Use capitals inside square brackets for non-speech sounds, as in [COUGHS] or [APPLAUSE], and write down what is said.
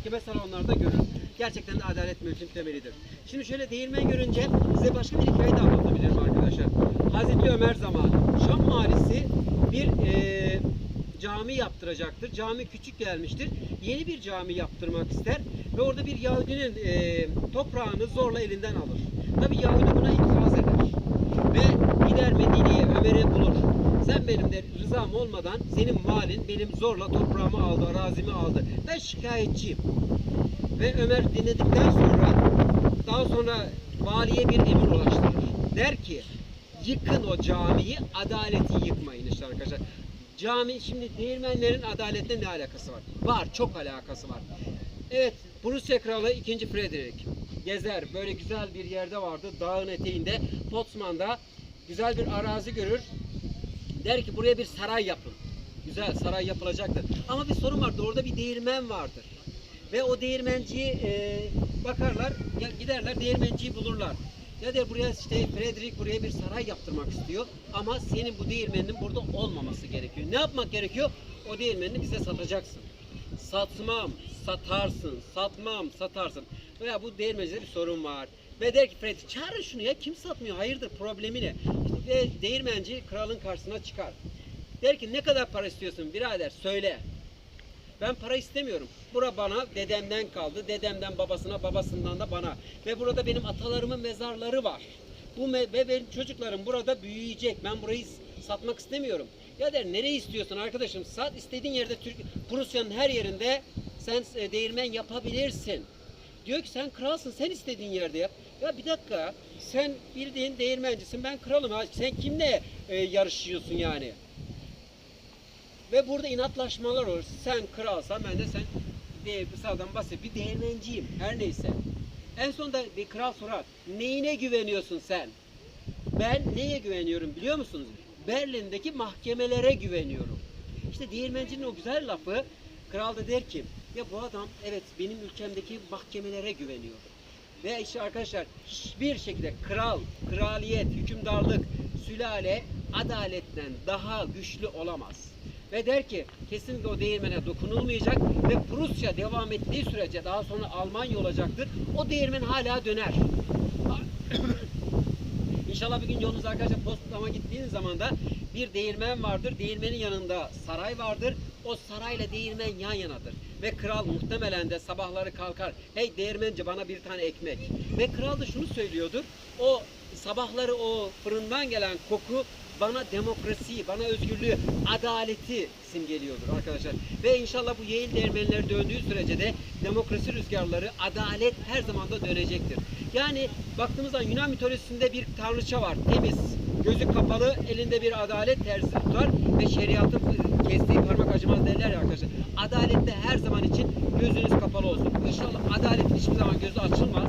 mahkeme salonlarında görürüz. Gerçekten de adalet mülkün temelidir. Şimdi şöyle değirmen görünce size başka bir hikaye de anlatabilirim arkadaşlar. Hazreti Ömer zamanı Şam valisi bir eee, cami yaptıracaktır. Cami küçük gelmiştir. Yeni bir cami yaptırmak ister ve orada bir Yahudinin eee, toprağını zorla elinden alır. Tabi Yahudi buna itiraz eder. Ve gider Medine'ye Ömer'i bulur. Sen benim de rızam olmadan senin malin benim zorla toprağımı aldı, arazimi aldı. Ben şikayetçiyim. Ve Ömer dinledikten sonra daha sonra valiye bir emir ulaştırır. Der ki yıkın o camiyi, adaleti yıkmayın işte arkadaşlar. Cami şimdi değirmenlerin adaletle ne alakası var? Var, çok alakası var. Evet, Prusya Kralı 2. Frederick gezer. Böyle güzel bir yerde vardı. Dağın eteğinde, Potsdam'da güzel bir arazi görür. Der ki buraya bir saray yapın. Güzel saray yapılacaktır. Ama bir sorun vardır. Orada bir değirmen vardır. Ve o değirmenciyi e, bakarlar, ya giderler değirmenciyi bulurlar. Ya der buraya işte Frederick buraya bir saray yaptırmak istiyor ama senin bu değirmeninin burada olmaması gerekiyor. Ne yapmak gerekiyor? O değirmenini bize satacaksın. Satmam, satarsın, satmam, satarsın. Veya bu değirmencide bir sorun var. Ve der ki Frederick çağırın şunu ya kim satmıyor hayırdır problemi ne? İşte ve değirmenci kralın karşısına çıkar. Der ki ne kadar para istiyorsun birader söyle. Ben para istemiyorum. Bura bana dedemden kaldı. Dedemden babasına, babasından da bana. Ve burada benim atalarımın mezarları var. Bu ve benim çocuklarım burada büyüyecek. Ben burayı satmak istemiyorum. Ya der nereyi istiyorsun arkadaşım? Sat istediğin yerde Türk Prusya'nın her yerinde sen e, değirmen yapabilirsin. Diyor ki sen kralsın sen istediğin yerde yap. Ya bir dakika sen bildiğin değirmencisin ben kralım. Ha. Sen kimle e, yarışıyorsun yani? Ve burada inatlaşmalar olur. Sen kralsan ben de sen diye sıradan basit bir değirmenciyim. Her neyse. En sonunda bir kral sorar. Neyine güveniyorsun sen? Ben neye güveniyorum biliyor musunuz? Berlin'deki mahkemelere güveniyorum. İşte değirmencinin o güzel lafı kral da der ki ya bu adam evet benim ülkemdeki mahkemelere güveniyor. Ve işte arkadaşlar hiçbir şekilde kral, kraliyet, hükümdarlık, sülale adaletten daha güçlü olamaz. Ve der ki kesinlikle o değirmene dokunulmayacak ve Prusya devam ettiği sürece daha sonra Almanya olacaktır. O değirmen hala döner. [COUGHS] İnşallah bir gün yolunuz arkadaşlar Potsdam'a gittiğiniz zaman da bir değirmen vardır. Değirmenin yanında saray vardır. O sarayla değirmen yan yanadır. Ve kral muhtemelen de sabahları kalkar. Hey değirmenci bana bir tane ekmek. Ve kral da şunu söylüyordur. O sabahları o fırından gelen koku bana demokrasiyi, bana özgürlüğü, adaleti simgeliyordur arkadaşlar. Ve inşallah bu yayın değirmenleri döndüğü sürece de demokrasi rüzgarları, adalet her zaman da dönecektir. Yani baktığımızda Yunan mitolojisinde bir tanrıça var, temiz, gözü kapalı, elinde bir adalet terzisi tutar ve şeriatın kestiği parmak acımaz derler ya arkadaşlar. Adalette her zaman için gözünüz kapalı olsun. İnşallah adaletin hiçbir zaman gözü açılmaz.